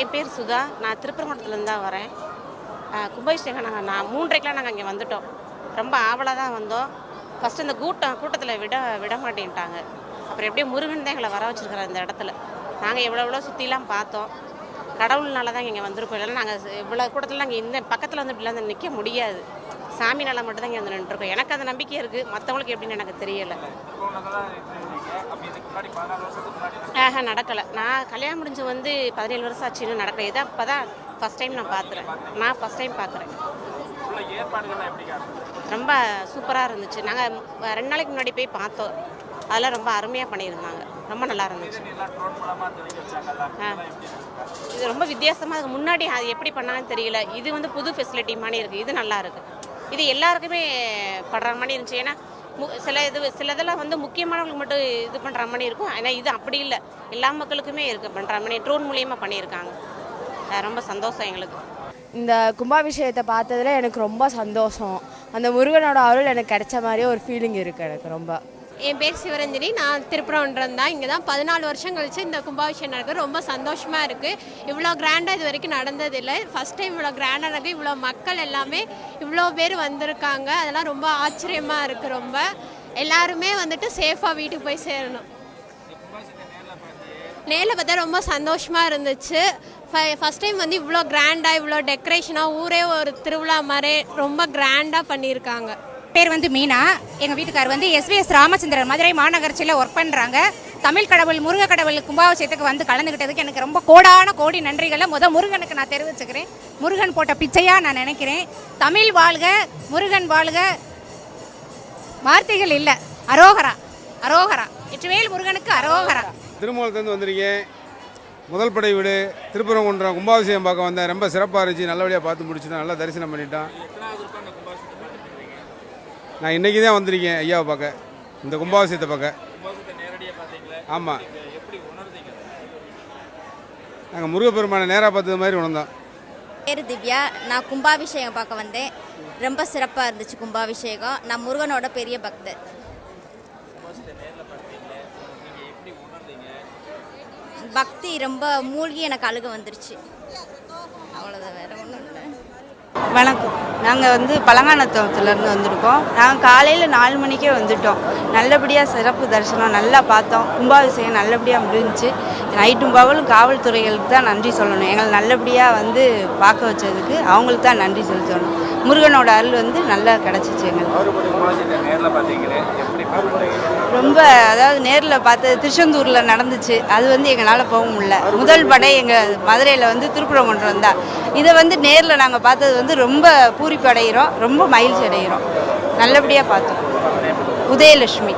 என் பேர் சுதா. நான் திருப்பரங்குன்றத்துலேருந்து தான் வரேன். கும்பாபிஷேகம் நாங்கள் நான் மூன்றரைக்கெலாம் நாங்கள் இங்கே வந்துட்டோம். ரொம்ப ஆவலாக தான் வந்தோம். ஃபஸ்ட்டு இந்த கூட்டம் கூட்டத்தில் விட விட மாட்டேன்ட்டாங்க. அப்புறம் எப்படியும் முருகன் தான் எங்களை வர வச்சுருக்கிறார் இந்த இடத்துல. நாங்கள் எவ்வளோ எவ்வளோ சுற்றிலாம் பார்த்தோம். கடவுள்னால தான் இங்கே வந்திருக்கோம். இல்லைன்னா நாங்கள் இவ்வளோ கூட்டத்தில் நாங்கள் இந்த பக்கத்தில் வந்து இப்படிலாம் வந்து நிற்க முடியாது. சாமினால மட்டும் தான் இங்கே வந்து நின்றுருக்கோம். எனக்கு அந்த நம்பிக்கை இருக்குது மற்றவங்களுக்கு எப்படின்னு எனக்கு தெரியலை. ஆஹா நடக்கலை. நான் கல்யாணம் முடிஞ்சு வந்து பதினேழு வருஷம் ஆச்சு இன்னும் நடக்கல இதான் இப்போ தான் ஃபஸ்ட் டைம் நான் பார்க்குறேன் நான் ஃபஸ்ட் டைம் பார்க்குறேன் ரொம்ப சூப்பராக இருந்துச்சு. நாங்கள் ரெண்டு நாளைக்கு முன்னாடி போய் பார்த்தோம். அதெல்லாம் ரொம்ப அருமையாக பண்ணியிருந்தாங்க. ரொம்ப நல்லா இருந்துச்சு. இது ரொம்ப வித்தியாசமாக இருக்கு. முன்னாடி அது எப்படி பண்ணாங்கன்னு தெரியல. இது வந்து புது ஃபெசிலிட்டி மாதிரி இருக்குது இது நல்லா இருக்கு. இது எல்லாருக்குமே படுற மாதிரி இருந்துச்சு. ஏன்னா சில இது சில இதெல்லாம் வந்து முக்கியமானவங்களுக்கு மட்டும் இது பண்ணுற மாதிரி இருக்கும். ஆனால் இது அப்படி இல்லை. எல்லா மக்களுக்குமே இருக்குது பண்ணுற மாதிரி. ட்ரோன் மூலியமாக பண்ணியிருக்காங்க. ரொம்ப சந்தோஷம் எங்களுக்கு. இந்த கும்பாபிஷேகத்தை பார்த்ததுல எனக்கு ரொம்ப சந்தோஷம். அந்த முருகனோட அருள் எனக்கு கிடைச்ச மாதிரியே ஒரு ஃபீலிங் இருக்குது எனக்கு ரொம்ப. என் பேர் சிவரஞ்சனி நான் திருப்பரங்குன்றம் தான். இங்கே தான் பதினாலு வருஷம் கழிச்சு இந்த கும்பாபிஷேகம் நடக்குது. ரொம்ப சந்தோஷமாக இருக்குது இவ்வளோ கிராண்டாக இது வரைக்கும் நடந்ததில்லை. ஃபஸ்ட் டைம் இவ்வளோ கிராண்டாக நடக்குது. இவ்வளோ மக்கள் எல்லாமே இவ்வளோ பேர் வந்திருக்காங்க. அதெல்லாம் ரொம்ப ஆச்சரியமாக இருக்குது ரொம்ப. எல்லாருமே வந்துட்டு சேஃபாக வீட்டுக்கு போய் சேரணும். நேரில் பார்த்தா ரொம்ப சந்தோஷமாக இருந்துச்சு. ஃபஸ்ட் டைம் வந்து இவ்வளோ கிராண்டாக இவ்வளோ டெக்கரேஷனாக ஊரே ஒரு திருவிழா மாதிரி ரொம்ப கிராண்டாக பண்ணியிருக்காங்க. பேர் வந்து மீனா. எங்கள் வீட்டுக்கார் வந்து எஸ்விஎஸ் ராமச்சந்திரன் மதுரை மாநகராட்சியில் ஒர்க் பண்ணுறாங்க தமிழ் கடவுள் முருக கடவுள் கும்பாபிஷேகத்துக்கு வந்து கலந்துக்கிட்டதுக்கு எனக்கு ரொம்ப கோடான கோடி நன்றிகளை முத முருகனுக்கு நான் தெரிவிச்சுக்கிறேன். முருகன் போட்ட பிச்சையாக நான் நினைக்கிறேன். தமிழ் வாழ்க முருகன் வாழ்க. வார்த்தைகள் இல்லை. அரோகரா அரோகரா. எட்டுவேல் முருகனுக்கு அரோகரா. திருமூலத்துலேருந்து வந்திருக்கேன் முதல் படை வீடு திருப்பரங்குன்றம் கும்பாபிஷேகம் பார்க்க வந்தேன். ரொம்ப சிறப்பாக இருந்துச்சு. நல்லபடியாக பார்த்து முடிச்சுட்டேன். நல்லா தரிசனம் பண்ணிட்டான். நான் இன்றைக்கி தான் வந்திருக்கேன் ஐயாவை பார்க்க. இந்த கும்பாபிஷேகத்தை பார்க்க. ஆமாம் நாங்கள் முருகப்பெருமானை நேராக பார்த்தது மாதிரி உணர்ந்தோம். பேர் திவ்யா. நான் கும்பாபிஷேகம் பார்க்க வந்தேன். ரொம்ப சிறப்பாக இருந்துச்சு கும்பாபிஷேகம். நான் முருகனோட பெரிய பக்தர். பக்தி ரொம்ப மூழ்கி எனக்கு அழுக வந்துருச்சு. அவ்வளோதான் வேற ஒன்றும் இல்லை. வணக்கம். நாங்கள் வந்து பழங்கானத்துவத்துலேருந்து வந்திருக்கோம். நாங்கள் காலையில் நாலு மணிக்கே வந்துட்டோம். நல்லபடியாக சிறப்பு தரிசனம் நல்லா பார்த்தோம். கும்பாபிஷேகம் நல்லபடியாக முடிஞ்சு நைட்டும் பகலும் காவல்துறைகளுக்கு தான் நன்றி சொல்லணும். எங்களை நல்லபடியாக வந்து பார்க்க வச்சதுக்கு அவங்களுக்கு தான் நன்றி செலுத்தணும். முருகனோட அருள் வந்து நல்லா கிடச்சிச்சு எங்களுக்கு. ரொம்ப அதாவது நேரில் பார்த்தது திருச்செந்தூரில் நடந்துச்சு. அது வந்து எங்களால் போக முடியல. முதல் படை எங்கள் மதுரையில் வந்து திருப்பரங்குன்றம் தான். இதை வந்து நேரில் நாங்கள் பார்த்தது வந்து ரொம்ப பூரிப்பு அடைகிறோம் ரொம்ப மகிழ்ச்சி அடைகிறோம் நல்லபடியாக பார்த்தோம். உதயலட்சுமி.